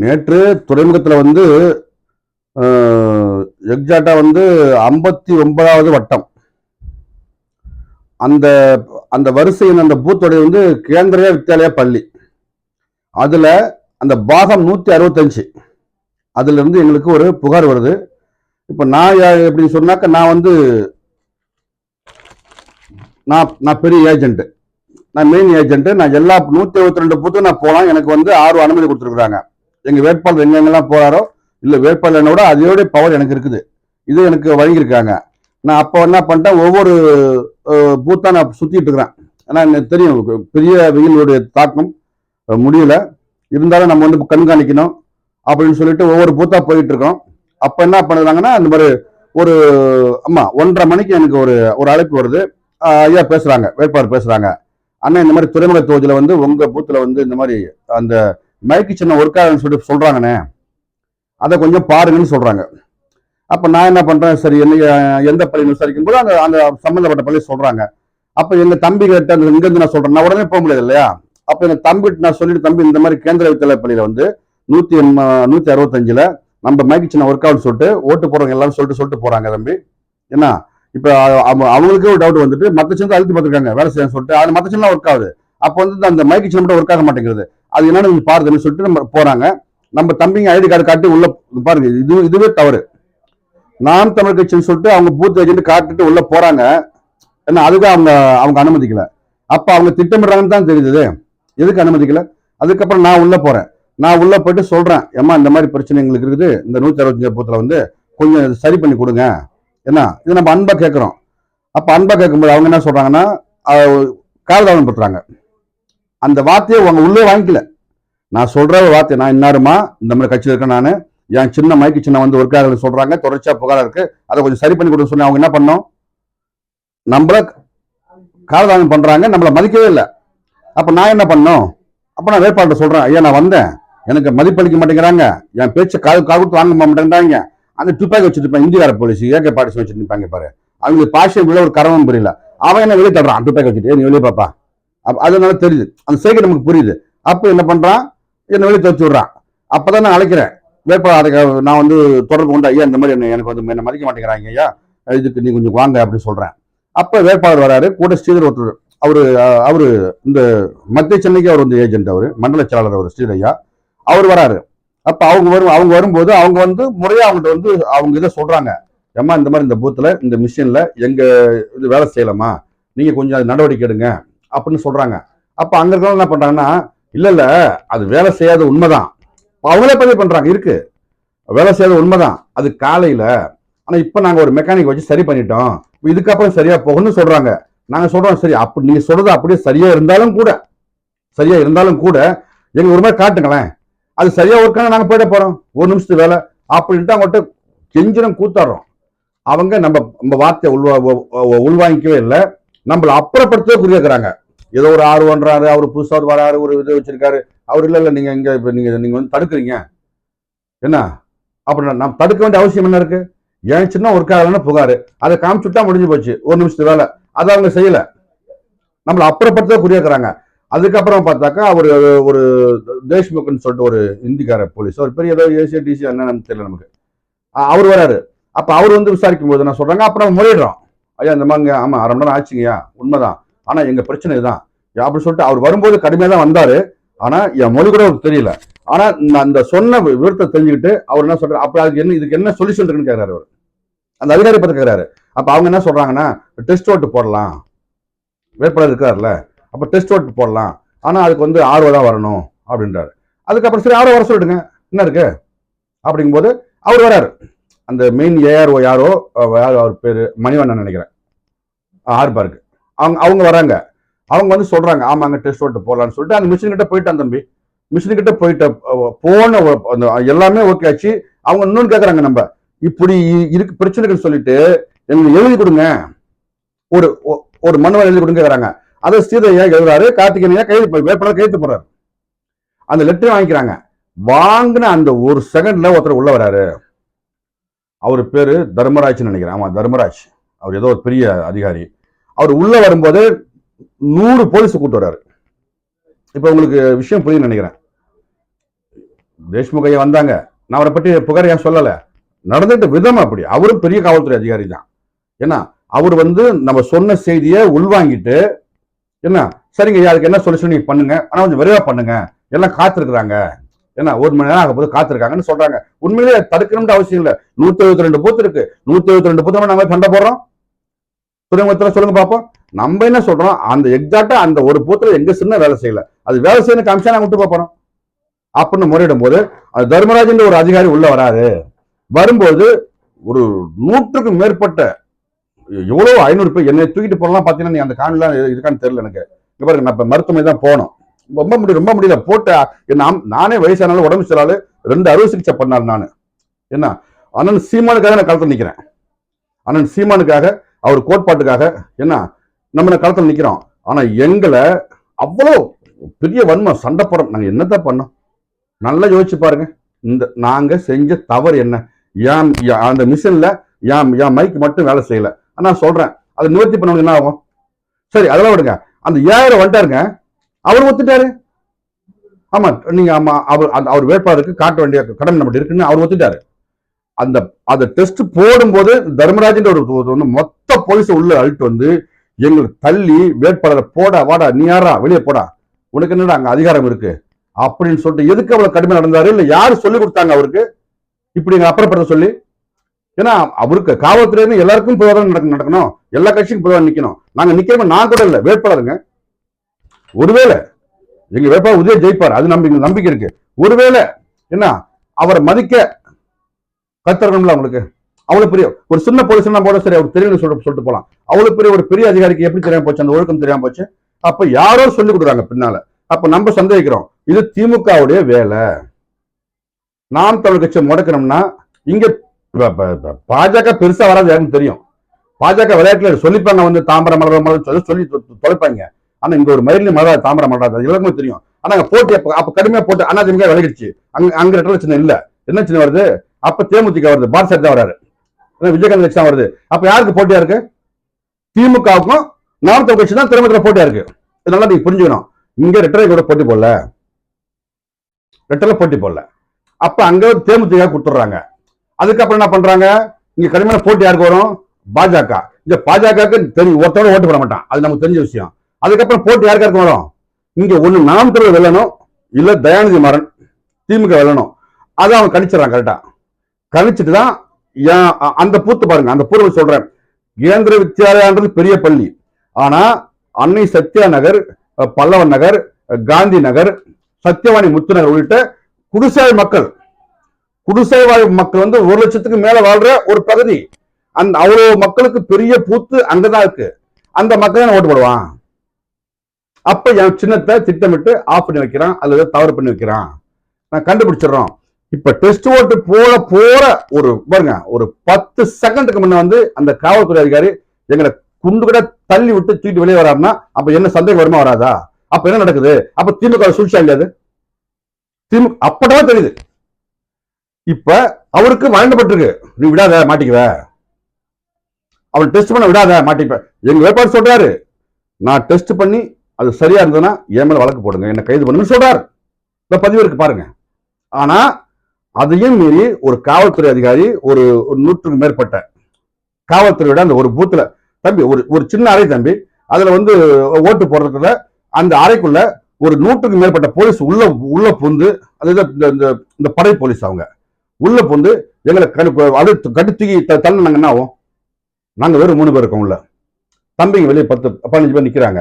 நேற்று துறைமுகத்தில் வந்து எக்ஸாக்டா வந்து ஐம்பத்தி ஒன்பதாவது வட்டம். அந்த அந்த வரிசையின் அந்த பூத்தோடைய வந்து கேந்திரிய வித்யாலயா பள்ளி. அதில் அந்த பாகம் நூற்றி அறுபத்தஞ்சு. அதுல இருந்து எங்களுக்கு ஒரு புகார் வருது. இப்போ நான் எப்படின்னு சொன்னாக்க நான் வந்து நான் நான் பெரிய ஏஜென்ட்டு. நான் மெயின் ஏஜென்ட்டு. நான் எல்லா நூற்றி எழுபத்தி ரெண்டு பூத்தும் நான் போகலாம் எனக்கு வந்து ஆறு அனுமதி கொடுத்துருக்குறாங்க. எங்கள் வேட்பாளர் எங்கெங்கெல்லாம் போகிறாரோ இல்லை வேட்பாளர் விட அதோடைய பவர் எனக்கு இருக்குது. இது எனக்கு வழங்கியிருக்காங்க. நான் அப்போ என்ன பண்ணிட்டேன் ஒவ்வொரு பூத்தாக நான் சுற்றிட்டு இருக்கிறேன். ஏன்னா எனக்கு தெரியும் பெரிய வெயிலுடைய தாக்கம் முடியல. இருந்தாலும் நம்ம வந்து கண்காணிக்கணும் அப்படின்னு சொல்லிட்டு ஒவ்வொரு பூத்தாக போயிட்டு இருக்கோம். அப்போ என்ன பண்ணுறாங்கன்னா அந்த மாதிரி ஒரு அம்மா ஒன்றரை மணிக்கு எனக்கு ஒரு ஒரு அழைப்பு வருது. ஐயா பேசுகிறாங்க வேட்பாளர் பேசுகிறாங்க அண்ணா இந்த மாதிரி துறைமுக தொகுதியில் வந்து உங்கள் பூத்தில் வந்து இந்த மாதிரி அந்த மைக்கு சின்ன ஒர்க் ஆகுதுன்னு சொல்லிட்டு சொல்கிறாங்கண்ணே அதை கொஞ்சம் பாருங்கன்னு சொல்கிறாங்க அப்போ நான் என்ன பண்ணுறேன் சரி என்ன எந்த பள்ளின்னு விசாரிக்கும் போது அந்த அந்த சம்மந்தப்பட்ட பள்ளி சொல்கிறாங்க அப்போ எங்கள் தம்பி கிட்ட இங்கேருந்து நான் சொல்கிறேன் நான் உடனே போக முடியாது இல்லையா? அப்போ எங்கள் தம்பிகிட்ட நான் சொல்லிட்டு தம்பி இந்த மாதிரி கேந்திர வித்தியாலய பள்ளியில் வந்து நூற்றி நூற்றி நூத்தி நம்ம மைக்கு சின்ன ஒர்க் ஆகுன்னு சொல்லிட்டு ஓட்டு போகிறவங்க எல்லாரும் சொல்லிட்டு சொல்லிட்டு போகிறாங்க தம்பி. என்ன? இப்போ அவ- அவங்களுக்கே ஒரு டவுட் வந்துட்டு மற்ற சின்ன அழுத்தி பார்த்துருக்காங்க வேலை செய்யணும்னு சொல்லிட்டு. அது மற்ற சின்ன ஒர்க் ஆகுது. அப்போ வந்து அந்த மைக்கு சின்ன மட்டும் ஒர்க் ஆக மாட்டேங்கிறது. அது என்னன்னு கொஞ்சம் பாருங்கன்னு சொல்லிட்டு நம்ம போறாங்க. நம்ம தம்பிங்க ஐடி கார்டு காட்டி உள்ள பாருங்க இது இதுவே தவறு. நாம் தமிழ் கட்சின்னு சொல்லிட்டு அவங்க பூத் ஏஜென்ட் காட்டிட்டு உள்ள போறாங்க. ஏன்னா அதுக்கு அவங்க அவங்க அனுமதிக்கல. அப்ப அவங்க திட்டமிடுறாங்கன்னு தான் தெரியுது எதுக்கு அனுமதிக்கல? அதுக்கப்புறம் நான் உள்ள போறேன். நான் உள்ள போயிட்டு சொல்றேன். ஏமா இந்த மாதிரி பிரச்சனை எங்களுக்கு இருக்குது. இந்த நூத்தி அறுபத்தஞ்சு பூத்துல வந்து கொஞ்சம் சரி பண்ணி கொடுங்க. என்ன இது நம்ம அன்பா கேட்கிறோம். அப்ப அன்பா கேட்கும்போது அவங்க என்ன சொல்றாங்கன்னா காலதாமம் பண்றாங்க அந்த வார்த்தையை அவங்க உள்ளே வாங்கிக்கல. நான் சொல்ற ஒரு வார்த்தை நான் இன்னாருமா இந்த மாதிரி கட்சியில் இருக்கேன் நான் என் சின்ன மைக்கு சின்ன வந்து ஒர்க் ஆகுதுன்னு சொல்றாங்க தொடர்ச்சியா புகாரா இருக்கு அதை கொஞ்சம் சரி பண்ணி கொடுக்க சொன்னேன். அவங்க என்ன பண்ணோம்? நம்மள காலதாமம் பண்றாங்க நம்மள மதிக்கவே இல்லை. அப்ப நான் என்ன பண்ணோம்? அப்ப நான் வேட்பாளர் சொல்றேன் ஐயா நான் வந்தேன். எனக்கு மதிப்பளிக்க மாட்டேங்கிறாங்க. என் பேச்சு காது காது கொடுத்து வாங்க மாட்டேங்கிறாங்க. அந்த துப்பாக்கி வச்சுட்டு இந்தியார போலீஸ் ஏகே பாட்டிஸ் வச்சுருப்பாங்க பாரு. அவங்களுக்கு பாஷை உள்ள ஒரு கரவம் புரியல. அவன் என்ன வெளியே தடுறான் துப்பாக்கி வச்சுட்டு நீ வெளியே பாப்பா. அதனால தெரியுது. அந்த செய்கை நமக்கு புரியுது. அப்போ என்ன பண்ணுறான் என்ன வெளியே துவச்சி விட்றான். அப்போ தான் நான் அழைக்கிறேன். வேட்பாளர் அதுக்கு நான் வந்து தொடர்பு கொண்டு ஐயா இந்த மாதிரி என்ன- எனக்கு வந்து என்ன மதிக்க மாட்டேங்கிறாங்க ஐயா. இதுக்கு நீ கொஞ்சம் வாங்க அப்படின்னு சொல்கிறேன் அப்போ வேட்பாளர் வராரு. கூட ஸ்ரீதர் ஒருத்தர் அவர் அவர் இந்த மத்திய சென்னைக்கு அவர் வந்து ஏஜென்ட் அவர் மண்டல செயலாளர் அவர் ஸ்ரீதையா அவர் வராரு. அப்போ அவங்க வரும் அவங்க வரும்போது அவங்க வந்து முறையாக அவங்ககிட்ட வந்து அவங்க இதை சொல்கிறாங்க ஏம்மா இந்த மாதிரி இந்த பூத்தில் இந்த மிஷினில் எங்கள் இது வேலை செய்யலாமா நீங்கள் கொஞ்சம் அது நடவடிக்கை எடுங்க. அப்படின்னு சொல்கிறாங்க அப்போ அங்கே இருக்கிறவங்க என்ன பண்ணுறாங்கன்னா இல்லை இல்லை அது வேலை செய்யாத உண்மைதான். அவங்களே பதிவு பண்ணுறாங்க இருக்கு. வேலை செய்யாத உண்மைதான். அது காலையில் ஆனால் இப்போ நாங்கள் ஒரு மெக்கானிக் வச்சு சரி பண்ணிட்டோம். இதுக்கப்புறம் சரியாக போகும்னு சொல்கிறாங்க நாங்கள் சொல்கிறோம் சரி அப்படி நீங்கள் சொல்கிறது அப்படியே சரியாக இருந்தாலும் கூட சரியாக இருந்தாலும் கூட எங்கள் ஒரு மாதிரி காட்டுங்களேன். அது சரியாக ஒர்க்கான நாங்கள் போயிட போகிறோம் ஒரு நிமிஷத்து வேலை. அப்படின்ட்டு அவங்கள்ட்ட கெஞ்சிரம் கூத்தாடுறோம். அவங்க நம்ம நம்ம வார்த்தையை உள்வா உள்வாங்கிக்கவே இல்லை. நம்மள அப்புறப்படுத்தவே குறியாக்குறாங்க ஏதோ ஒரு ஆறு ஒன்றாரு அவர் புதுசாக ஒரு வராரு ஒரு இது வச்சிருக்காரு. அவர் இல்லை இல்லை நீங்க இங்க இப்போ நீங்க நீங்க வந்து தடுக்கிறீங்க. என்ன? அப்படின்னா நம்ம தடுக்க வேண்டிய அவசியம் என்ன இருக்கு? ஏன் சின்ன ஒர்க் ஆகலன்னு புகாரு. அதை காமிச்சுட்டா முடிஞ்சு போச்சு. ஒரு நிமிஷத்து வேலை. அதை அவங்க செய்யல. நம்மள அப்புறப்படுத்த குறியாக்குறாங்க அதுக்கப்புறம் பார்த்தாக்கா அவர் ஒரு தேஷ்முக்னு சொல்லிட்டு ஒரு இந்திக்கார போலீஸ். ஒரு பெரிய ஏதோ ஏசியா டிசி என்ன தெரியல நமக்கு. அவர் வராரு. அப்போ அவர் வந்து விசாரிக்கும் போது நான் சொல்கிறாங்க அப்புறம் முறையிடுறோம். ஐயா இந்த மாதிரிங்க ஆமாம் அரை மணி நேரம் ஆச்சுங்கய்யா உண்மைதான். ஆனால் எங்கள் பிரச்சனை இதுதான். அப்படின்னு சொல்லிட்டு அவர் வரும்போது கடுமையாக தான் வந்தார். ஆனால் என் மொழி கூட அவருக்கு தெரியல. ஆனால் நான் அந்த சொன்ன விவரத்தை தெரிஞ்சுக்கிட்டு அவர் என்ன சொல்கிறார் அப்போ அதுக்கு என்ன இதுக்கு என்ன சொல்யூஷன் இருக்குன்னு கேட்குறாரு அவர். அந்த அதிகாரி பற்றி கேட்குறாரு அப்போ அவங்க என்ன சொல்கிறாங்கன்னா டெஸ்ட் ஓட்டு போடலாம். வேட்பாளர் இருக்கார்ல அப்போ டெஸ்ட் ஓட்டு போடலாம். ஆனால் அதுக்கு வந்து ஆர்வம் தான் வரணும் அப்படின்றாரு. அதுக்கப்புறம் சரி ஆர்வம் வர சொல்லிடுங்க. என்ன இருக்கு? அப்படிங்கும்போது அவர் வராரு. அந்த மெயின் ஏஆர்ஓ யாரோ யாரோ அவர் பேரு மணிவண்ணன் நினைக்கிறேன். ஆர் பார்க்கு அவங்க அவங்க வராங்க. அவங்க வந்து சொல்றாங்க ஆமாங்க டெஸ்ட் ஓட்டு போகலான்னு சொல்லிட்டு அந்த மிஷின் கிட்ட போயிட்டான் தம்பி. மிஷின் கிட்ட போயிட்ட போன அந்த எல்லாமே ஓகே ஆச்சு. அவங்க இன்னொன்று கேட்குறாங்க நம்ம. இப்படி இருக்கு பிரச்சனைகள் சொல்லிட்டு எங்களுக்கு எழுதி கொடுங்க. ஒரு ஒ- ஒரு மனுவை எழுதி கொடுங்க கேட்குறாங்க அதை ஸ்ரீதையா எழுதுறாரு? கார்த்திகேயா கைது வேட்பாளர் கைது போடுறாரு. அந்த லெட்டரை வாங்கிக்கிறாங்க. வாங்கின அந்த ஒரு செகண்ட்ல ஒருத்தர் உள்ள வராரு. அவர் பேரு தர்மராஜ்னு நினைக்கிறேன். ஆமா தர்மராஜ். அவர் ஏதோ ஒரு பெரிய அதிகாரி. அவர் உள்ள வரும்போது நூறு போலீஸ் கூட்டு வர்றாரு. இப்போ உங்களுக்கு விஷயம் புரியும் நினைக்கிறேன். தேஷ்முக ஐயா வந்தாங்க. நான் அவரை பற்றி புகார் ஏன் சொல்லல? நடந்துட்டு விதம் அப்படி. அவரும் பெரிய காவல்துறை அதிகாரி தான். ஏன்னா அவர் வந்து நம்ம சொன்ன செய்தியை உள்வாங்கிட்டு என்ன சரிங்க ஐயா அதுக்கு என்ன சொல்யூஷன் நீங்கள் பண்ணுங்க. ஆனா கொஞ்சம் விரைவாக பண்ணுங்க. எல்லாம் காத்திருக்கிறாங்க. என்ன ஒரு மணி நேரம் ஆக போது காத்திருக்காங்கன்னு சொல்றாங்க. உண்மையிலேயே தடுக்கணும்னு அவசியம் இல்ல. நூத்தி எழுபத்தி ரெண்டு பூத்து இருக்கு. நூத்தி எழுபத்தி ரெண்டு பூத் நாங்கள் சண்டை போடுறோம் துறைமுகத்துல சொல்லுங்க பார்ப்போம் நம்ம என்ன சொல்றோம்? அந்த எக்ஸாக்டா அந்த ஒரு பூத்துல எங்க சின்ன வேலை செய்யல. அது வேலை செய்யணும் காமிச்சா நாங்க விட்டு போறோம். அப்படின்னு முறையிடும் போது அது தர்மராஜன் ஒரு அதிகாரி உள்ள வராது வரும்போது ஒரு நூற்றுக்கும் மேற்பட்ட எவ்வளவு ஐநூறு பேர் என்னை தூக்கிட்டு போகலாம் பாத்தீங்கன்னா நீ அந்த காணிலாம் இருக்கான்னு தெரியல எனக்கு. இங்க பாருங்க நான் இப்ப மருத்துவமனை தான் போனோம். ரொம்ப முடியும் ரொம்ப முடியல. போட்டு நானே வயசானாலும் உடம்பு சரியாலு ரெண்டு அறுவை சிகிச்சை பண்ணார் நான். என்ன? அண்ணன் சீமானுக்காக நான் களத்தில் நிக்கிறேன். அண்ணன் சீமானுக்காக அவர் கோட்பாட்டுக்காக என்ன நம்ம களத்தில் நிற்கிறோம் ஆனால் எங்களை அவ்வளோ பெரிய வன்மை சண்டை நாங்கள் நாங்க என்னதான் பண்ணோம்? நல்லா யோசிச்சு பாருங்க. இந்த நாங்கள் செஞ்ச தவறு என்ன? ஏன் அந்த மிஷினில் ஏன் என் மைக் மட்டும் வேலை செய்யல? நான் சொல்கிறேன் அதை நிவர்த்தி பண்ணவங்க என்ன ஆகும்? சரி அதெல்லாம் விடுங்க. அந்த ஏழரை வந்துட்டாருங்க. அவர் ஒத்துட்டாரு. ஆமாம் நீங்கள் ஆமாம் அவர் அந்த- அவர் வேட்பாளருக்கு காட்ட வேண்டிய கடமை நம்மகிட்ட இருக்குன்னு அவர் ஒத்துட்டாரு. அந்த அந்த டெஸ்ட் போடும்போது தர்மராஜன் ஒரு ஒரு மொத்த போலீஸ் உள்ள அழுட்டு வந்து எங்களுக்கு தள்ளி வேட்பாளரை போடா வாடா நீ யாரா வெளியே போடா. உனக்கு என்னடா அங்க அதிகாரம் இருக்கு? அப்படின்னு சொல்லிட்டு எதுக்கு அவ்வளவு கடுமை நடந்தாரு? இல்ல யாரு சொல்லி கொடுத்தாங்க அவருக்கு? இப்படி எங்க அப்புறப்படுத்த சொல்லி. ஏன்னா அவருக்கு காவல்துறையிலும் எல்லாருக்கும் பொதுவாக நடக்க நடக்கணும். எல்லா கட்சிக்கும் பொதுவாக நிக்கணும். நாங்க நிக்கிறோம் நான் கூட இல்லை வேட்பாளருங்க. ஒருவேளை எங்க வேட்பாளர் உதய ஜெயிப்பார். அது நம்பிக்கை நம்பிக்கை இருக்கு. ஒருவேளை என்ன அவரை மதிக்க கத்தரணும்ல அவங்களுக்கு. அவ்வளவு பெரிய ஒரு சின்ன போலீஸ் போட சரி அவர் தெரியும் சொல்லிட்டு சொல்லிட்டு போலாம். அவ்வளவு பெரிய ஒரு பெரிய அதிகாரிக்கு எப்படி தெரியாம போச்சு அந்த ஒழுக்கம் தெரியாம போச்சு. அப்ப யாரோ சொல்லி கொடுக்குறாங்க பின்னால. அப்ப நம்ம சந்தேகிக்கிறோம் இது திமுகவுடைய வேலை. நாம் தமிழ் கட்சியை முடக்கணும்னா இங்க பாஜக பெருசா வராது யாருன்னு தெரியும். பாஜக விளையாட்டுல சொல்லிப்பாங்க வந்து தாம்பரம் மலர் மலர் சொல்லி சொல்லி தொலைப்பாங்க. ஆனா இங்க ஒரு மயிலினி மலர் தாம்பரம் மலராது எல்லாருக்குமே தெரியும். ஆனா போட்டி அப்ப அப்ப கடுமையா போட்டு அண்ணா திமுக விலகிடுச்சு. அங்க அங்க ரெட்டலை சின்னம் இல்ல. என்ன சின்ன வருது? அப்ப தேமுதிக வருது. பாரத் தான் வராரு. விஜயகாந்த் கட்சி தான் வருது. அப்ப யாருக்கு போட்டியா இருக்கு? திமுகவுக்கும் நாம் கட்சி தான் திருமணத்துல போட்டியா இருக்கு. இது நல்லா நீங்க புரிஞ்சுக்கணும். இங்க ரெட்டரை கூட போட்டி போடல. ரெட்டலை போட்டி போடல. அப்ப அங்க தேமுதிக கொடுத்துட்றாங்க. அதுக்கப்புறம் என்ன பண்றாங்க? இங்க கடுமையான போட்டி யாருக்கு வரும்? பாஜக. இந்த பாஜகவுக்கு தெரியும். ஒருத்தோட ஓட்டு போட மாட்டான். அது நமக்கு தெரிஞ்ச விஷயம். அதுக்கப்புறம் போட்டி யாருக்கு யாருக்கு வரும்? இங்க ஒண்ணு நாம் வெல்லணும். இல்ல தயாநிதி மாறன் திமுக வெல்லணும். அதை அவன் கணிச்சிடறான் கரெக்டா கணிச்சிட்டு தான் ஏன் அந்த பூத்து பாருங்க அந்த பூர்வம் சொல்றேன். கேந்திர வித்யாலயான்றது பெரிய பள்ளி. ஆனா அன்னை சத்யா நகர் பல்லவன் நகர் காந்தி நகர் சத்யவாணி முத்துநகர் உள்ளிட்ட குடிசாய் மக்கள் குடிசை வாழ் மக்கள் வந்து ஒரு லட்சத்துக்கு மேல வாழ்ற ஒரு பகுதி. அந்த அவ்வளவு மக்களுக்கு பெரிய பூத்து அங்கதான் இருக்கு. அந்த மக்கள் தான் ஓட்டு போடுவான்? அப்ப என் சின்னத்தை திட்டமிட்டு ஆஃப் பண்ணி வைக்கிறான் அல்லது தவறு பண்ணி வைக்கிறான். நான் கண்டுபிடிச்சிடுறோம். இப்ப டெஸ்ட் ஓட்டு போட போற ஒரு பாருங்க ஒரு பத்து செகண்டுக்கு முன்ன வந்து அந்த காவல்துறை அதிகாரி எங்களை குண்டு கூட தள்ளி விட்டு தூக்கிட்டு வெளியே வராருன்னா அப்ப என்ன சந்தேகம் வருமா வராதா? அப்ப என்ன நடக்குது? அப்ப திமுக சூழ்ச்சியா இல்லையா அது? திமுக அப்பதான் தெரியுது. இப்ப அவருக்கு வழங்கப்பட்டிருக்கு. நீ விடாத மாட்டிக்குவ. அவன் டெஸ்ட் பண்ண விடாத மாட்டிப்ப. எங்க வேட்பாளர் சொல்றாரு நான் டெஸ்ட் பண்ணி அது சரியா இருந்ததுன்னா என் மேல வழக்கு போடுங்க என்ன கைது பண்ணுன்னு சொல்றாரு. இந்த பதிவு இருக்கு பாருங்க. ஆனா அதையும் மீறி ஒரு காவல்துறை அதிகாரி ஒரு ஒரு நூற்றுக்கு மேற்பட்ட காவல்துறையோட அந்த ஒரு பூத்துல தம்பி ஒரு ஒரு சின்ன அறை தம்பி அதுல வந்து ஓட்டு போடுறதுக்குள்ள அந்த அறைக்குள்ள ஒரு நூற்றுக்கு மேற்பட்ட போலீஸ் உள்ள உள்ள புந்து அதுதான் இந்த- இந்த இந்த படை போலீஸ் அவங்க உள்ள புந்து எங்களை கடு அது கட்டு தூக்கி த- என்ன ஆகும் நாங்க வெறும் மூணு பேர் இருக்கோம் உள்ள. தம்பிங்க வெளியே பத்து பதினஞ்சு பேர் நிக்கிறாங்க.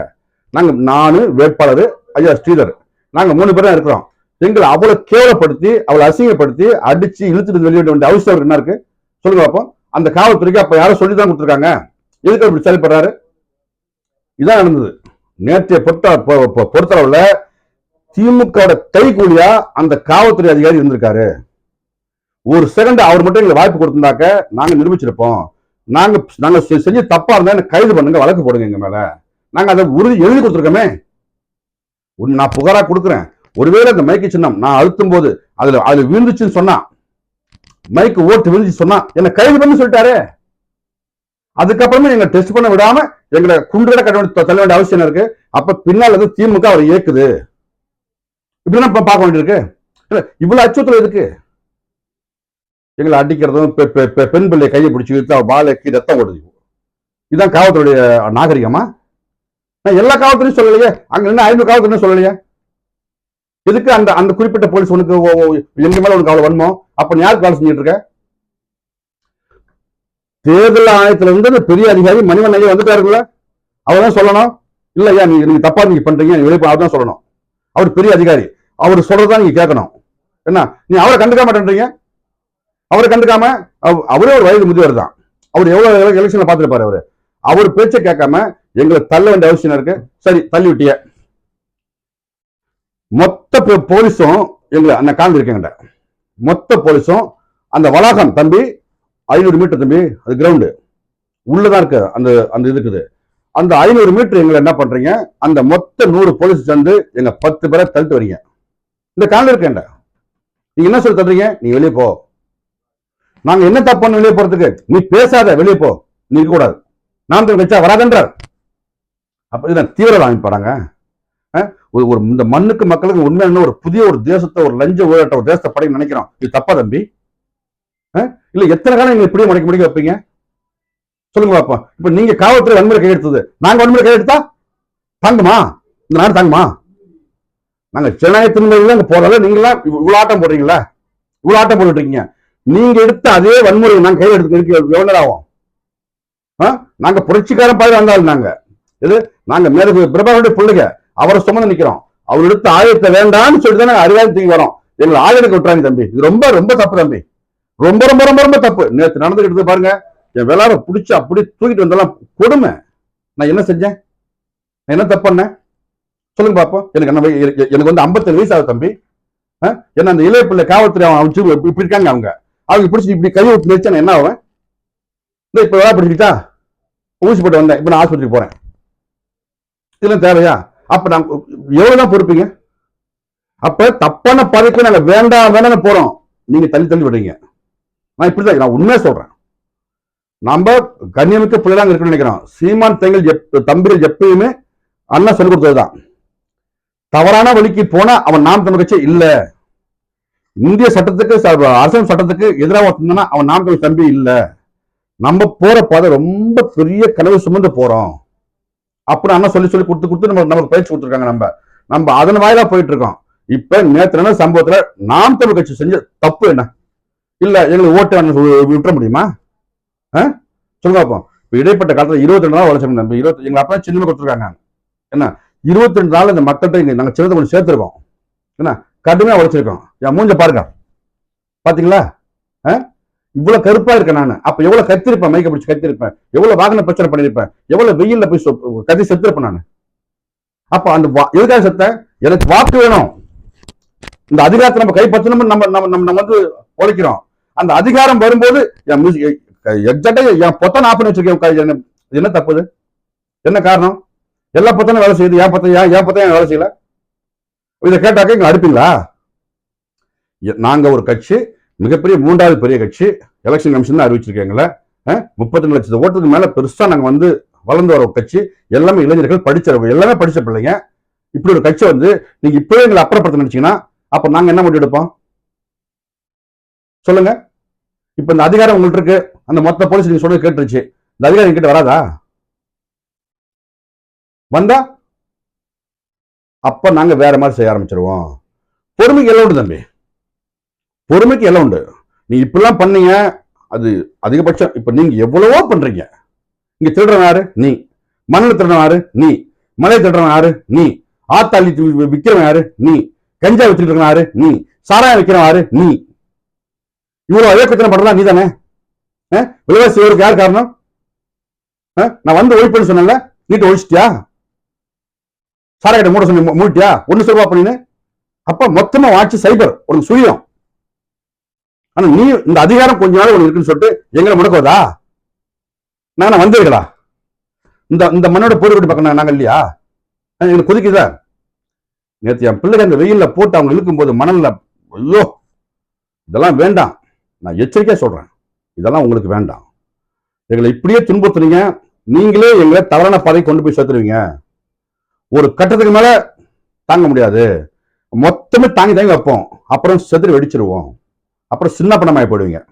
நாங்க நானு வேட்பாளர் ஐயா ஸ்ரீதர் நாங்க மூணு பேர் தான் இருக்கிறோம். எங்களை அவ்வளவு கேவலப்படுத்தி அவளை அசிங்கப்படுத்தி அடிச்சு இழுத்துட்டு வெளியிட வேண்டிய அவசியம் என்ன இருக்கு? சொல்லுங்க பார்ப்போம் அந்த காவல்துறைக்கு அப்ப யாரும் சொல்லி தான் கொடுத்துருக்காங்க. எதுக்கு அப்படி செயல்படுறாரு? இதான் நடந்தது. நேற்றைய பொறுத்த பொ- பொறுத்தளவுல திமுகவோட கைகூலியா அந்த காவல்துறை அதிகாரி இருந்திருக்காரு. ஒரு செகண்ட் அவர் மட்டும் எங்களுக்கு வாய்ப்பு கொடுத்திருந்தாக்க நாங்க நிரூபிச்சிருப்போம். நாங்க நாங்க செ- செஞ்ச தப்பா இருந்தா கைது பண்ணுங்க வழக்கு போடுங்க எங்க மேல. நாங்க அதை உறுதி எழுதி கொடுத்துருக்கோமே. நான் புகாரா கொடுக்குறேன். ஒருவேளை அந்த மைக்கு சின்னம் நான் அழுத்தும் போது அதுல அதுல விழுந்துச்சுன்னு சொன்னா மைக்கு ஓட்டு விழுந்துச்சு சொன்னா என்ன கைது பண்ணி சொல்லிட்டாரு. அதுக்கப்புறமே எங்களை டெஸ்ட் பண்ண விடாம எங்களை குண்டுகட கட்ட வேண்டிய தள்ள வேண்டிய அவசியம் இருக்கு? அப்ப பின்னால் வந்து திமுக அவர் இயக்குது. இப்படிதான் இப்ப பார்க்க வேண்டியிருக்கு. இல்ல இவ்வளவு அச்சுறுத்தல் இருக்கு எங்களை அடிக்கிறதும் பெ- பெண் பிள்ளை கையை பிடிச்சி இழுத்து வாழைக்கு ரத்தம் ஓடுது. இதுதான் காவல்துறையுடைய நாகரிகமா? நான் எல்லா காவல்துறையும் சொல்லலையே. அங்க என்ன ஐநூறு காவல்துறையும் சொல்லலையே. எதுக்கு அந்த அந்த குறிப்பிட்ட போலீஸ் உனக்கு எங்க மேல உனக்கு அவ்வளவு வன்மம்? அப்ப நீ யாருக்கு வேலை செஞ்சுட்டு இருக்க? தேர்தல் ஆணையத்துல இருந்து அந்த பெரிய அதிகாரி மணிவன் ஐயா வந்துட்டாருல்ல அவர் தான் சொல்லணும். இல்ல ஐயா நீங்க நீங்க தப்பா நீங்க பண்றீங்க. நீங்க அவர் தான் சொல்லணும். அவர் பெரிய அதிகாரி. அவர் சொல்றதா நீங்க கேட்கணும். என்ன? நீ அவரை கண்டுக்க மாட்டேன்றீங்க? அவரை கண்டுக்காம? அவ- அவரே ஒரு வயது முதியவர் தான். அவர் எவ்வளவு எலெக்ஷன்ல பாத்துருப்பாரு அவரு? அவர் பேச்சை கேட்காம எங்களை தள்ள வேண்டிய அவசியம் இருக்கு? சரி தள்ளி விட்டிய. மொத்த போலீஸும் எங்களை அந்த காந்து இருக்கேங்க மொத்த போலீஸும் அந்த வளாகம் தம்பி ஐநூறு மீட்டர் தம்பி அது கிரவுண்டு உள்ளதான் இருக்கு அந்த அந்த இருக்குது. அந்த ஐநூறு மீட்டர் எங்களை என்ன பண்றீங்க? அந்த மொத்த நூறு போலீஸ் சேர்ந்து எங்க பத்து பேரை தள்ளிட்டு வரீங்க. இந்த காலில் இருக்கேன்டா நீங்க என்ன சொல்லி தள்ளுறீங்க நீ வெளியே போ. நாங்க என்ன தப்பு வெளியே போறதுக்கு? நீ பேசாத வெளியே போ. நீ கூடாது. நாம் வச்சா வராதன்றார். அப்ப இதுதான் தீவிரவாதம் அமைப்பாங்க ஒரு ஒரு இந்த மண்ணுக்கு மக்களுக்கு உண்மையான ஒரு புதிய ஒரு தேசத்தை ஒரு லஞ்ச ஊழட்ட ஒரு தேசத்தை படைக்க நினைக்கிறோம். இது தப்பா தம்பி? இல்ல எத்தனை காலம் நீங்க இப்படியே முடிக்க முடிக்க வைப்பீங்க? சொல்லுங்க பாப்போம் இப்ப நீங்க காவல்துறை வன்முறை கையெடுத்தது நாங்க வன்முறை கையெடுத்தா தாங்குமா? இந்த நாடு தாங்குமா? நாங்க ஜனநாயகத்தின் முறையில் அங்க போறதால நீங்களாம் இவ்வளவு ஆட்டம் போடுறீங்களா? இவ்வளவு ஆட்டம் போட்டுட்டு இருக்கீங்க நீங்க எடுத்த அதே வன்முறை நாங்க கையில் எடுத்து எவ்வளவு நேரம் ஆகும்? ஆ? நாங்க புரட்சிக்காரன் பாதி வந்தாலும் நாங்க. இது நாங்க மேல பிரபாகருடைய பிள்ளைங்க. அவரை சுமந்து நிக்கிறோம். அவர் எடுத்த ஆயுதத்தை வேண்டாம்னு சொல்லிட்டு தான் அறிவாளி தூக்கி வரோம். எங்களை ஆயுதம் விட்டுறாங்க தம்பி. இது ரொம்ப ரொம்ப தப்பு தம்பி. ரொம்ப ரொம்ப ரொம்ப ரொம்ப தப்பு. நேற்று நடந்துகிட்டு பாருங்க. என் விளாட பிடிச்சி அப்படி தூக்கிட்டு வந்தெல்லாம் கொடுமை. நான் என்ன செஞ்சேன்? நான் என்ன தப்பு பண்ணேன்? சொல்லுங்க பாப்போம். எனக்கு என்ன எனக்கு- வந்து 57 வயசு ஆகுது தம்பி. ஆ? என்ன அந்த இளைய பிள்ளை காவல்துறை அவன் வச்சு இப்படி இருக்காங்க அவங்க. அவங்க பிடிச்சி இப்படி கை விட்டு மிதிச்சா நான் என்ன ஆவேன்? இந்த இப்போ வேலை பிடிச்சிக்கிட்டா? ஊசி போட்டு வந்தேன். இப்போ நான் ஆஸ்பத்திரிக்கு போகிறேன் இதெல்லாம் தேவையா? அப்ப நான் எவ்வளவுதான் பொறுப்பீங்க? அப்ப தப்பான பதவிக்கு நாங்க வேண்டாம் வேண்டாம்னு போறோம். நீங்க தள்ளி தள்ளி விடுறீங்க. நான் இப்படிதான் நான் உண்மையா சொல்றேன். நம்ம கண்ணியமிக்க பிள்ளைதான் இருக்கணும்னு நினைக்கிறோம். சீமான் தங்கள் எப் தம்பிகள் எப்பயுமே அண்ணன் சொல்லிக் கொடுத்ததுதான். தவறான வழிக்கு போனா அவன் நாம் தமிழ் கட்சி இல்ல. இந்திய சட்டத்துக்கு அரசியல் சட்டத்துக்கு எதிராக அவன் நாம் தமிழ் தம்பி இல்ல. நம்ம போற பாதை ரொம்ப பெரிய கனவு சுமந்து போறோம். அப்புறம் அண்ணன் சொல்லி சொல்லி கொடுத்து கொடுத்து நம்ம நமக்கு பயிற்சி கொடுத்துருக்காங்க நம்ம. நம்ம அதன் வாயிலா போயிட்டு இருக்கோம் இப்ப நேற்று நடந்த சம்பவத்துல நாம் தமிழ் கட்சி செஞ்ச தப்பு என்ன? இல்ல எங்களுக்கு ஓட்டு விட்டுற முடியுமா? ஆ? சொல்லுங்க அப்போ இப்போ இடைப்பட்ட காலத்துல இருபத்தி ரெண்டு நாள் உழைச்சோம் நம்ம இருபத்தி எங்க அப்பா சின்ன கொடுத்துருக்காங்க. என்ன? இருபத்தி ரெண்டு நாள் இந்த மக்கள்கிட்ட இங்க நாங்க சின்னதை கொஞ்சம் சேர்த்துருக்கோம். என்ன? கடுமையா உழைச்சிருக்கோம். என் மூஞ்ச பாருங்க. பாத்தீங்களா? ஆ? இவ்வளவு கருப்பா இருக்கேன் நான். அப்ப எவ்வளவு கத்திருப்பேன்? மைக்க பிடிச்சி கத்திருப்பேன். எவ்வளவு வாகன பிரச்சனை பண்ணிருப்பேன் எவ்வளவு வெயில்ல போய் கத்தி செத்துருப்பேன் நான். அப்ப அந்த வா- எதுக்காக செத்த? எனக்கு வாக்கு வேணும். இந்த அதிகாரத்தை நம்ம கைப்பற்றணும்னு நம்ம நம்ம நம்ம நம்ம வந்து உழைக்கிறோம். அந்த அதிகாரம் வரும்போது என் மியூசிக் எக்ஸாக்டா என் பொத்தனை ஆஃப் பண்ணி வச்சிருக்கேன். என்ன- இது என்ன தப்புது என்ன காரணம்? எல்லா பொத்தனும் வேலை செய்யுது. ஏன் பத்தம் ஏன் ஏன் பத்தம் ஏன் வேலை செய்யல. இதை கேட்டாக்க இங்க அடுப்பீங்களா? நாங்க ஒரு கட்சி மிகப்பெரிய மூன்றாவது பெரிய கட்சி எலெக்ஷன் கமிஷன் அறிவிச்சிருக்கீங்கள முப்பத்தி ரெண்டு லட்சத்து ஓட்டுக்கு மேல பெருசா நாங்க வந்து வளர்ந்து வர கட்சி. எல்லாமே இளைஞர்கள் படிச்சவங்க எல்லாமே படிச்ச பிள்ளைங்க. இப்படி ஒரு கட்சி வந்து நீங்க இப்பவே எங்களை அப்புறப்படுத்த நினைச்சீங்கன்னா அப்ப நாங்க என்ன முடிவு எடுப்போம்? சொல்லுங்க. இப்ப இந்த அதிகாரம் உங்கள்ட்ட இருக்கு. அந்த மொத்த போலீஸ் நீங்க சொல்றது கேட்டுருச்சு. இந்த அதிகாரம் கிட்ட வராதா? வந்தா? அப்ப நாங்க வேற மாதிரி செய்ய ஆரம்பிச்சிருவோம். பொறுமைக்கு எல்லாம் தம்பி. பொறுமைக்கு எல்லாம் உண்டு. நீ இப்படிலாம் பண்ணீங்க அது அதிகபட்சம். இப்போ நீங்கள் எவ்வளவோ பண்ணுறீங்க இங்கே திருடுறவன் யாரு? நீ. மண்ணில் திருடுறவன் யாரு? நீ. மலை திருடுறவன் யாரு? நீ. ஆத்தாளி விற்கிறவன் யாரு? நீ. கஞ்சா வித்துட்டு இருக்கவன் யாரு? நீ. சாராயம் விற்கிறவன் யாரு? நீ. இவ்வளோ அதே குத்தனை பண்றதா நீ தானே விலைவாசி உயர்வுக்கு யார் காரணம்? ஆ? நான் வந்து ஒழிப்புன்னு சொன்னேன்ல. நீட்டு ஒழிச்சிட்டியா? சாராயிட்ட மூட சொன்ன மூட்டியா ஒன்று சொல்வா சொல்லுவா அப்படின்னு மொத்தமாக மொத்தமா வாட்சி சைபர் உனக்கு சுழியம். ஆனா நீ இந்த அதிகாரம் கொஞ்ச நாள் உனக்கு இருக்குன்னு சொல்லிட்டு எங்களை முடக்குவதா? நான் வந்தீர்களா? இந்த இந்த மண்ணோட போர்வெட்டி பக்கம் நாங்க இல்லையா? ஆ, எங்களுக்கு கொதிக்குதா? நேற்று என் பிள்ளைங்க அந்த வெயிலில் போட்டு அவங்க இழுக்கும்போது மணலில் ஐயோ இதெல்லாம் வேண்டாம். நான் எச்சரிக்கையாக சொல்கிறேன் இதெல்லாம் உங்களுக்கு வேண்டாம். எங்களை இப்படியே துன்புறுத்துறீங்க நீங்களே எங்களை தவறான பாதை கொண்டு போய் சேர்த்துருவீங்க ஒரு கட்டத்துக்கு மேலே தாங்க முடியாது. மொத்தமே தாங்கி தாங்கி வைப்போம். அப்புறம் செத்துட்டு வெடிச்சிருவோம். அப்புறம் சின்ன பணமாய் போடுவீங்க.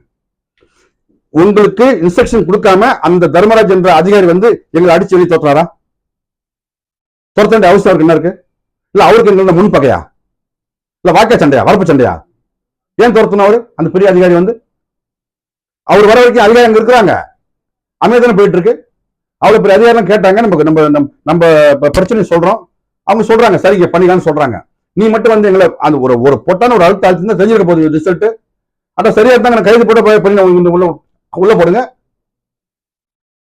உங்களுக்கு இன்ஸ்ட்ரக்ஷன் கொடுக்காம அந்த தர்மராஜ் என்ற அதிகாரி வந்து எங்களை அடிச்சு வெளியே தோத்துறாரா துரத்த அவசியம் அவருக்கு என்ன இருக்கு? இல்ல அவருக்கு என்ன முன் பகையா? இல்ல வாக்க சண்டையா? வரப்பு சண்டையா? ஏன் துரத்தணும் அவரு அந்த பெரிய அதிகாரி வந்து? அவர் வர வரைக்கும் அதிகாரி அங்க இருக்கிறாங்க. அமைதியான போயிட்டு இருக்கு? அவ்வளவு பெரிய அதிகாரம் கேட்டாங்க. நமக்கு நம்ம நம்ம- நம்ம பிரச்சனை சொல்றோம். அவங்க சொல்றாங்க. சரிங்க பண்ணிக்கலாம்னு சொல்றாங்க. நீ மட்டும் வந்து எங்களை அந்த ஒரு ஒரு பொட்டான ஒரு அழுத்த அழுத்தி தெரிஞ்சிருக்க போகுது ரிசல்ட் அதான் சரியா இருந்தாங்க கைது போட்டு போய் பண்ணி அவங்க உள்ள உள்ள போடுங்க.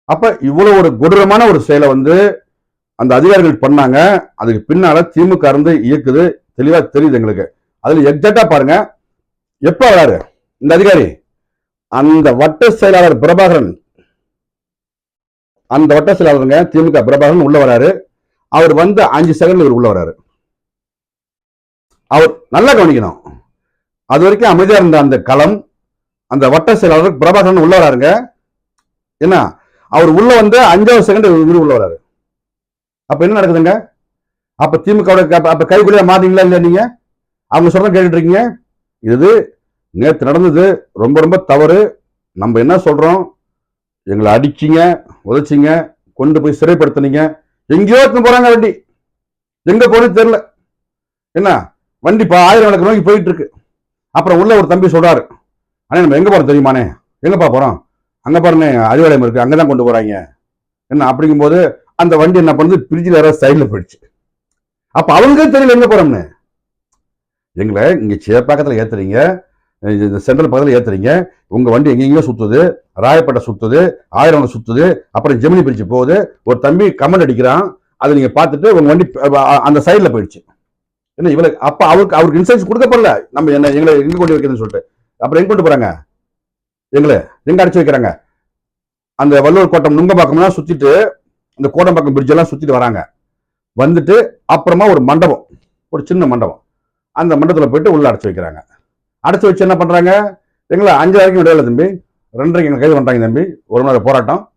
அப்ப இவ்வளவு ஒரு கொடூரமான ஒரு செயலை வந்து அந்த அதிகாரிகள் பண்ணாங்க. அதுக்கு பின்னால திமுக இருந்து இயக்குது. தெளிவா தெரியுது எங்களுக்கு. அதுல எக்ஸாக்டா பாருங்க. எப்ப வராரு? இந்த அதிகாரி. அந்த வட்ட செயலாளர் பிரபாகரன். அந்த வட்ட செயலாளருங்க திமுக பிரபாகரன் உள்ள வராரு. அவர் வந்து அஞ்சு செகண்ட் இவர் உள்ள வராரு. அவர் நல்லா கவனிக்கணும். அது வரைக்கும் அமைதியாக இருந்த அந்த களம் அந்த வட்ட செயலாளர் பிரபாகரன் உள்ள வராருங்க. என்ன? அவர் உள்ள வந்து அஞ்சாவது செகண்ட் இவர் உள்ள வராரு. அப்ப என்ன நடக்குதுங்க? அப்ப திமுக அப்ப கைக்குள்ளே மாத்தீங்களா இல்லை நீங்க? அவங்க சொல்ற கேட்டுட்டு இருக்கீங்க. இது நேற்று நடந்தது ரொம்ப ரொம்ப தவறு. நம்ம என்ன சொல்றோம்? எங்களை அடிச்சீங்க உதைச்சிங்க கொண்டு போய் சிறைப்படுத்தினீங்க. எங்கேயோ எடுத்துன்னு போறாங்க வண்டி. எங்க போறது தெரியல. என்ன? வண்டி இப்போ ஆயிரம் கணக்கு நோக்கி போயிட்டு இருக்கு. அப்புறம் உள்ள ஒரு தம்பி சொல்றாரு அண்ணே நம்ம எங்கே போகிறோம் தெரியுமாண்ணே? எங்கேப்பா போகிறோம் அங்கே பாருண்ணே அறிவாலயம் இருக்குது அங்கே தான் கொண்டு போகிறாங்க என்ன அப்படிங்கும்போது அந்த வண்டி என்ன பண்ணுது? பிரிட்ஜில் யாராவது சைடில் போயிடுச்சு. அப்போ அவங்களுக்கே தெரியல எங்கே போகிறோம்னு எங்களை இங்கே சேப்பாக்கத்தில் ஏற்றுறீங்க இந்த சென்ட்ரல் பக்கத்தில் ஏத்துறீங்க. உங்கள் வண்டி எங்கெங்கேயோ சுற்றுது ராயப்பேட்டை சுற்றுது ஆயிரம் சுற்றுது அப்புறம் ஜெமினி பிரிட்ஜ் போகுது. ஒரு தம்பி கமெண்ட் அடிக்கிறான் அதை நீங்கள் பார்த்துட்டு உங்கள் வண்டி அந்த சைடில் போயிடுச்சு. என்ன இவளுக்கு அப்ப அவருக்கு அவருக்கு இன்சூரன்ஸ் கொடுக்கப்படல. நம்ம என்ன எங்களை எங்க கொண்டு வைக்கிறதுன்னு சொல்லிட்டு. அப்புறம் எங்க கொண்டு போறாங்க? எங்களை எங்க அடிச்சு வைக்கிறாங்க? அந்த வள்ளுவர் கோட்டம் நுங்கம்பாக்கம்லாம் சுத்திட்டு அந்த கோடம்பாக்கம் பிரிட்ஜ் எல்லாம் சுத்திட்டு வராங்க. வந்துட்டு அப்புறமா ஒரு மண்டபம் ஒரு சின்ன மண்டபம். அந்த மண்டபத்தில் போயிட்டு உள்ள அடைச்சு வைக்கிறாங்க. அடைச்சு வச்சு என்ன பண்றாங்க? எங்களை அஞ்சு வரைக்கும் விடையில தம்பி. ரெண்டரைக்கு எங்களை கைது பண்றாங்க தம்பி. ஒரு மணி நேரம் போராட்டம்.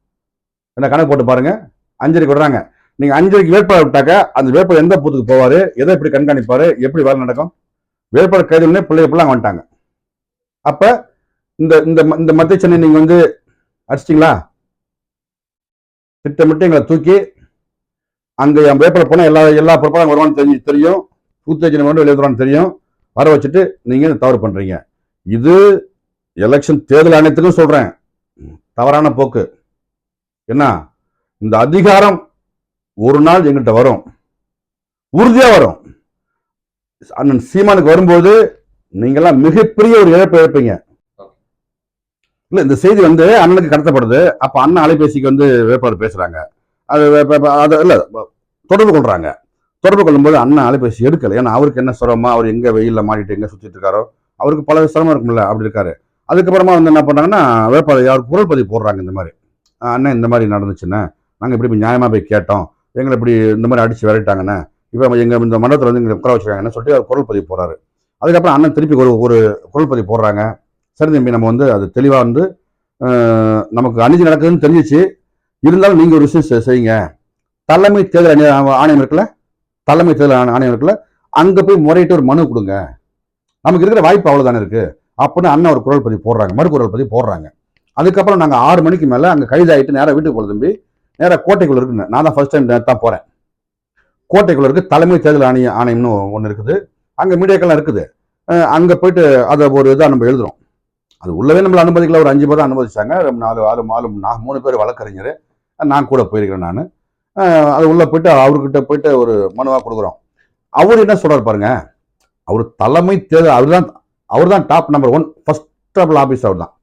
என்ன கணக்கு போட்டு பாருங்க. அஞ்சரைக்கு விடுறாங்க. நீங்க அஞ்சரைக்கு வேட்பாளர் விட்டாக்க அந்த வேட்பாளர் எந்த பூத்துக்கு போவாரு? எதை எப்படி கண்காணிப்பாரு? எப்படி வேலை நடக்கும்? வேட்பாளர் கைது பண்ணி பிள்ளை பிள்ளைங்க வந்துட்டாங்க. அப்ப இந்த இந்த ம- இந்த மத்திய சென்னை நீங்க வந்து அடிச்சிட்டீங்களா? திட்டமிட்டு எங்களை தூக்கி அங்க என் வேட்பாளர் போனா எல்லா எல்லா பொறுப்பாளரும் வருவான்னு தெரிஞ்சு தெரியும். தூத்தேஜனை வந்து வெளியே தெரியும். வர வச்சுட்டு நீங்க தவறு பண்றீங்க? இது எலெக்ஷன் தேர்தல் ஆணையத்துக்கும் சொல்றேன். தவறான போக்கு. என்ன? இந்த அதிகாரம் ஒரு நாள் எங்கள்கிட்ட வரும். உறுதியாக வரும். அண்ணன் சீமானுக்கு வரும்போது நீங்கெல்லாம் மிகப்பெரிய ஒரு இழப்பை இழப்பீங்க. இல்லை இந்த செய்தி வந்து அண்ணனுக்கு கடத்தப்படுது. அப்போ அண்ணன் அலைபேசிக்கு வந்து வேட்பாளர் பேசுகிறாங்க அது வே- வே- அது தொடர்பு கொள்கிறாங்க தொடர்பு கொள்ளும்போது அண்ணன் அலைபேசி எடுக்கலை. ஏன்னா அவருக்கு என்ன சிரமமா அவர் எங்கே வெயிலில் மாட்டிட்டு எங்கே சுற்றிட்டு இருக்காரோ அவருக்கு பல சிரமம் இருக்கும்ல அப்படி இருக்காரு. அதுக்கப்புறமா வந்து என்ன பண்ணாங்கன்னா வேட்பாளர் யார் குரல் பதிவு போடுறாங்க இந்த மாதிரி. அண்ணன் இந்த மாதிரி நடந்துச்சுண்ணே. நாங்கள் இப்படி போய் போய் கேட்டோம். எங்களை இப்படி இந்த மாதிரி அடித்து விரட்டாங்கண்ணே இப்போ எங்கள் இந்த மண்டபத்தில் வந்து எங்களை உட்கார வச்சுருக்காங்கன்னு சொல்லிட்டு அவர் குரல் பதிவு போகிறாரு அதுக்கப்புறம் அண்ணன் திருப்பி ஒரு ஒரு குரல் பதிவு போடுறாங்க. சரி தம்பி நம்ம வந்து அது தெளிவாக வந்து நமக்கு அணிஞ்சு நடக்குதுன்னு தெரிஞ்சிச்சு. இருந்தாலும் நீங்கள் ஒரு விஷயம் செ- செய்யுங்க. தலைமை தேர்தல் ஆணைய- ஆணையம் இருக்குல்ல? தலைமை தேர்தல் ஆணையம் இருக்குல்ல? அங்கே போய் முறையிட்டு ஒரு மனு கொடுங்க. நமக்கு இருக்கிற வாய்ப்பு அவ்வளோதானே இருக்குது அப்படின்னு அண்ணன் ஒரு குரல் பதிவு போடுறாங்க. மறு குரல் பதிவு போடுறாங்க. அதுக்கப்புறம் நாங்கள் ஆறு மணிக்கு மேலே அங்கே கைதாயிட்டு நேராக வீட்டுக்கு போல தம்பி. நேராக கோட்டைக்குள்ள இருக்குங்க. நான் தான் ஃபர்ஸ்ட் டைம் தான் போகிறேன் கோட்டைக்குள்ள இருக்கு தலைமை தேர்தல் ஆணைய ஆணையம்னு ஒன்று இருக்குது. அங்கே மீடியாக்கெல்லாம் இருக்குது. அங்கே போயிட்டு அதை ஒரு இதாக நம்ம எழுதுறோம். அது உள்ளவே நம்மளை அனுமதிக்கல. ஒரு அஞ்சு பேர் தான் அனுமதிச்சாங்க நாலு ஆறு நாலு நான் மூணு பேர் வழக்கறிஞர். நான் கூட போயிருக்கிறேன் நான். அது உள்ளே போயிட்டு அவர்கிட்ட போயிட்டு ஒரு மனுவா கொடுக்குறோம். அவர் என்ன சொல்றாரு பாருங்க. அவர் தலைமை தேர்தல் அவர் தான் அவர் தான் top number one first trouble office அவர் தான்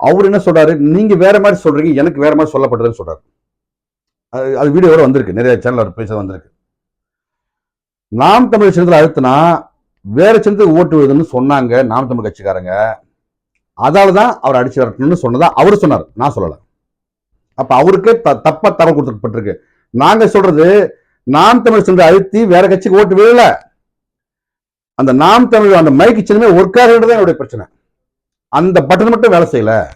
அவர் என்ன சொல்றாரு? நீங்க வேற மாதிரி சொல்றீங்க எனக்கு வேற மாதிரி சொல்லப்பட்டதுன்னு சொல்றாரு. அது அது வீடியோவோட வந்திருக்கு. நிறைய சேனல் பேச வந்திருக்கு. நாம் தமிழ் சின்னத்தில் அழுத்தினா வேற சின்னத்துக்கு ஓட்டு விடுதுன்னு சொன்னாங்க நாம் தமிழ் கட்சிக்காரங்க. அதால தான் அவர் அடிச்சு வரட்டணும்னு சொன்னதா அவர் சொன்னார். நான் சொல்லலை. அப்போ அவருக்கு த- தப்பா தகவல் கொடுக்கப்பட்டிருக்கு. நாங்க சொல்றது நாம் தமிழ் சென்று அழுத்தி வேற கட்சிக்கு ஓட்டு விழல. அந்த நாம் தமிழ் அந்த மைக்கு சின்னமே ஒர்க் ஆகுறது என்னுடைய பிரச்சனை. அந்த பட்டன் மட்டும் வேலை செய்யல.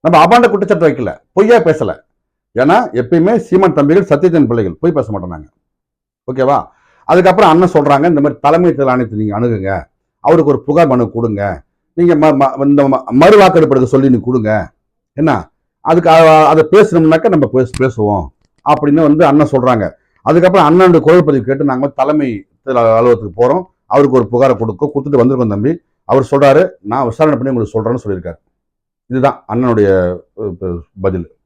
நம்ம அபாண்ட குற்றச்சாட்டு வைக்கல. பொய்யா பேசல. ஏன்னா எப்பயுமே சீமான் தம்பிகள் சத்தியத்தின் பிள்ளைகள். போய் பேச மாட்டோம் ஓகேவா அதுக்கப்புறம் அண்ணன் சொல்கிறாங்க இந்த மாதிரி தலைமை தேர்தல் ஆணையத்தை நீங்கள் அணுகுங்க. அவருக்கு ஒரு புகார் மனு கொடுங்க. நீங்கள் ம- ம- இந்த ம- மறு வாக்கெடுப்பு எடுக்க சொல்லி நீங்கள் கொடுங்க. என்ன? அதுக்கு அதை பேசணும்னாக்க நம்ம பேச பேசுவோம். அப்படின்னு வந்து அண்ணன் சொல்கிறாங்க அதுக்கப்புறம் அண்ணனுடைய குரல் பதிவு கேட்டு நாங்கள் தலைமை அலுவலகத்துக்கு போகிறோம் அவருக்கு ஒரு புகாரை கொடுக்க கொடுத்துட்டு வந்திருக்கோம் தம்பி. அவர் சொல்கிறாரு நான் விசாரணை பண்ணி உங்களுக்கு சொல்கிறேன்னு சொல்லியிருக்காரு. இதுதான் அண்ணனுடைய பதில்.